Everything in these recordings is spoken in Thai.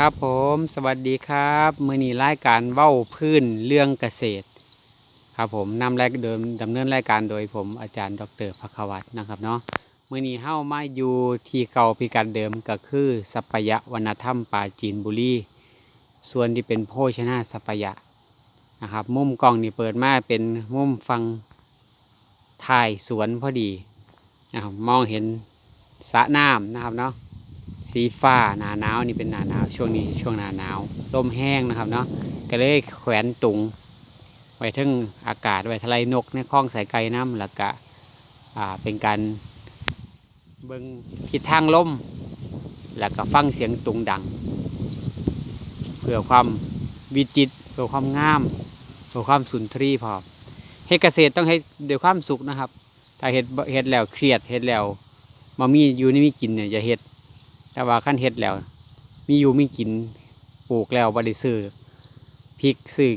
ครับผมสวัสดีครับมือนี้รายการเว้าพื้นเรื่องเกษตร ครับผมนำรายเดิมดำเนินรายการโดยผมอาจารย์ดรภควัตนะครับเนาะมือนี้เฮ้ามาอยู่ที่เก่าพิกัดเดิมก็คือสัปยะวรรณธรรมป่าจีนบุรีส่วนที่เป็นโภชนาสัปยะนะครับ มุมกล้องนี่เปิดมาเป็นมุมฟังถ่ายสวนพอดีนะครับมองเห็นสระน้ำนะครับเนาะ สีฟ้าหนาหนาวนี่เป็นหนาหนาวช่วงนี้ช่วงหนาหนาวลมแห้งนะครับเนาะก็เลยแขวนตุงไว้ทึ่งอากาศไว้ทะเลนกในคลองสายไก่น้ำแล้วก็อ่าเป็นการเบิงทิศทางลมแล้วก็ฟังเสียงตุงดัง เพื่อความวิจิตเพื่อความงามเพื่อความสุนทรีพอมเฮ็ดเกษตรต้องเฮ็ดด้วยความสุขนะครับ ถ้าเฮ็ดเฮ็ดแล้วเครียดเฮ็ดแล้วมามีอยู่นี่มีกินเนี่ยอย่าเฮ็ด แต่ว่าขั้นเฮ็ดแล้ว มีอยู่มีกินปลูกแล้วบริซื้อพริกซื้อ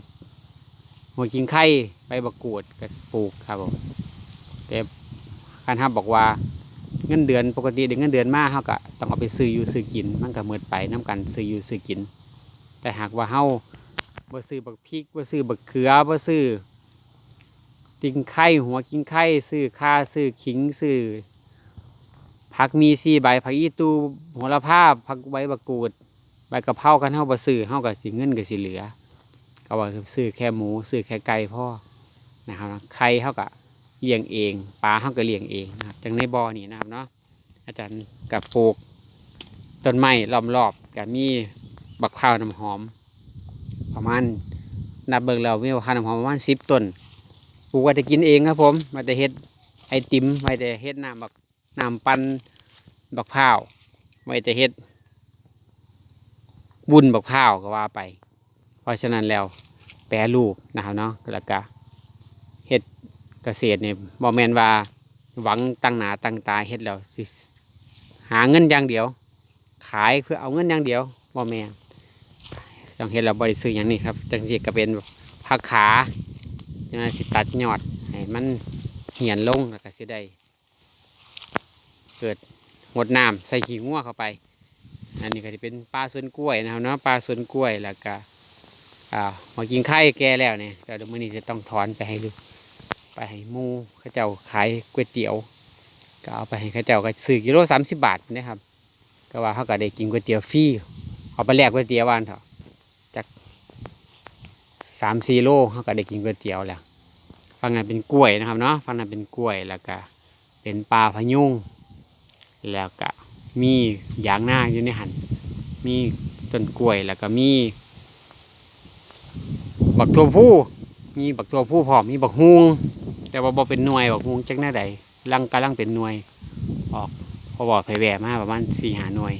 หัวกิงไข่ใบบักกูดก็ปลูกครับผมแต่ขั้นทับบอกว่าเงินเดือนปกติเด็กเงินเดือนมากเขาก็ต้องเอาไปซื้ออยู่ซื้อกิน มันก็เมิดไปน้กันซื้ออยู่ซื้อกิน แต่หากว่าเฮาบ่ซื้อบักพริกบ่ซื้อบักเขือบ่ซื้อกิงไข่หัวกิงไข่ซื้อข่าซื้อขิงซื้อ ผักมีสี่ใบผักอีตูโหระพาผักใบมะกูด ใบกะเพรากันเฮาบ่ซื้อเฮาก็สิเงินก็สิเหลือ ก็ว่าซื้อแค่หมูซื้อแค่ไก่พ่อนะครับไข่เฮาก็เลี้ยงเองปลาเฮาก็เลี้ยงเองนะครับจังในบ่อนี่นะครับเนาะอาจารย์กับปลูกต้นไม้ล้อมรอบก็มีบักพร้าวน้ำหอม ประมาณนับเบิ่งแล้วมีบักพร้าวน้ำหอมประมาณสิบต้นปลูกไว้จะกินเองครับผมไว้จะเฮ็ดไอติมไว้จะเฮ็ดน้ำบัก น้ำปันบักพร้าวไว้จะเฮ็ดบุญบักพร้าวก็ว่าไป เพราะฉะนั้นแล้วแปรรูปนะครับเนาะแล้วก็เฮ็ดเกษตรเนี่ยบ่แมนว่าหวังตั้งหนาตั้งตาเฮ็ดแล้วสิหาเงินอย่างเดียว ขายเพื่อเอาเงินอย่างเดียวบ่แมนต้องเฮ็ดแล้วบริซื้ออย่างนี้ครับจังสิก็เป็นผักขาจังสิตัดยอดให้มันเหี่ยนลงแล้วก็สิได้ เกิดหดน้ำใส่ขี้งัวเข้าไป อันนี้ก็จะเป็นปลาสวนกล้วยนะครับเนาะปลาสวนกล้วยแล้วก็อ่ามากินไข่แก่แล้วเนี่ยเดี๋ยวมื้อนี้จะต้องถอนไปให้ลูกไปให้มูข้าเจ้าขายก๋วยเตี๋ยว ก็เอาไปให้ข้าเจ้าก็ซื้อกิโลสามสิบบาทนะครับก็ว่าเขาก็ได้กินก๋วยเตี๋ยวฟรีเอาไปแลกก๋วยเตี๋ยววันเถอะจากสามสี่โลเขาก็ได้กินก๋วยเตี๋ยวแล้วฝั่งนั้นเป็นกล้วยนะครับเนาะฝั่งนั้นเป็นกล้วยแล้วก็เป็นปลาพะยุง แล้วก็มียางนาอยู่ในหันมีต้นกล้วยแล้วก็มี บักตัวผู้มีบักตัวผู้พร้อมมีบักฮุงแต่ว่าบ่เป็นหน่วยบักฮุงจักหน้าใดลังกำลังเป็นหน่วยออกพอบอกไผแหวมาประมาณสี่หาหน่วย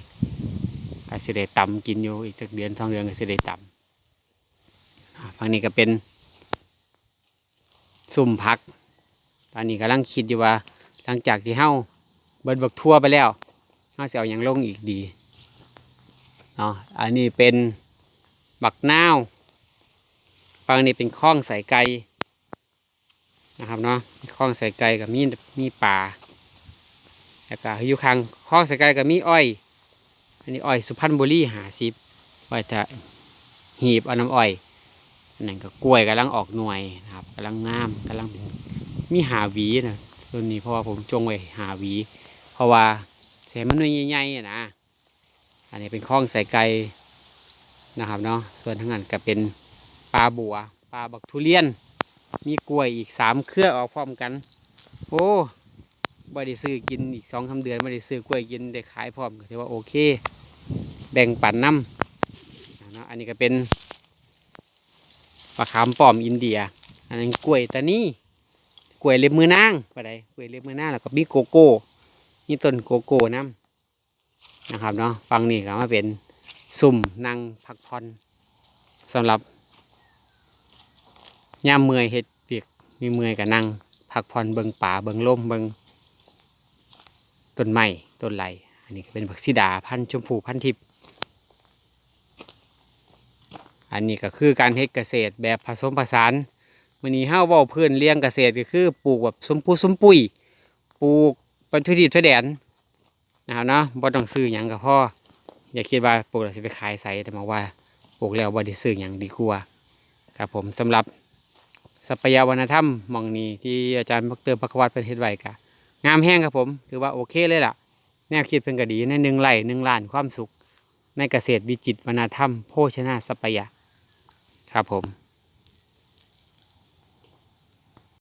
ก็สิได้ตำกินอยู่อีกสักเดือนสองเดือนก็สิได้ตำอ่าฝั่งนี้ก็เป็นสุ่มพัก ตอนนี้กำลังคิดอยู่ว่าหลังจากที่เฮา บิดบักทั่วไปแล้วเขาจะเอาหยังลงอีกดีเนาะอันนี้เป็นบักนาวฟังนี้เป็นข้องใส่ไก่นะครับเนาะข้องใส่ไก่กับมีมีป่าแล้วก็อยู่ข้างข้องใส่ไก่กับมีอ้อย อันนี้อ้อยสุพรรณบุรีหาซิบไว้จะหีบเอาน้ำอ้อยอันนั่นก็กล้วยกำลังออกหน่วยนะครับกำลังงามกำลังมีหาวีนะตัวนี้เพราะว่าผมจงไว้หาวี เพราะว่าเสียมันหน่วยใหญ่ๆนะอันนี้เป็นข้องใส่ไก่นะครับเนาะส่วนทั้งนั้นก็เป็นปลาบัวปลาบักทุเรียน มีกล้วยอีกสามเครือออกพร้อมกัน โอ้บ่ได้ซื้อกินอีกสองสาเดือนบ่ได้ซื้อกล้วยกินได้ขายพร้อมก็ถือว่าโอเค แบ่งปันน้ำนะอันนี้ก็เป็นปลาขามป้อมอินเดีย อันนั้นกล้วยตานี่กล้วยเล็บมือนางไปไดกล้วยเล็บมือนางแล้วก็มีโกโก้ มีต้นโกโก้น้ำนะครับเนาะฟังนี่ก็มาเป็นสุ่มนั่งพักผ่อนสำหรับย่ามเมื่อยเห็ดเปียกมีเมื่อยกับนั่งพักผ่อนเบิงป่าเบิงลมเบิงต้นไม้ต้นไหลอันนี้ก็เป็นผักซีดาพันธุ์ชมพูพันธุ์ทิพย์อันนี้ก็คือการเฮ็ดเกษตรแบบผสมผสานวันนี้เฮาเว้าพื้นเลี้ยงเกษตรก็คือปลูกแบบสมพูสมปุยปลูก เป็นทุดิบทุแดนนะครับเนาะบ่ต้องซื้อหยังกับพ่ออย่าคิดว่าปลูกแล้วสิไปขายใส่แต่มาว่าปลูกแล้วบ่ได้ซื้อหยังดีกว่าครับผมสำหรับทรัพยาวัฒนธรรมมองนี้ที่อาจารย์ดรพักวัตรประเทศไว้กะงามแห้งครับผมถือว่าโอเคเลยล่ะ แนวคิดเป็นก็ดีในหนึ่งไร่หนึ่งล้านความสุข ในเกษตรวิจิตรวรรณธรรม โภชนาสัพยะครับผม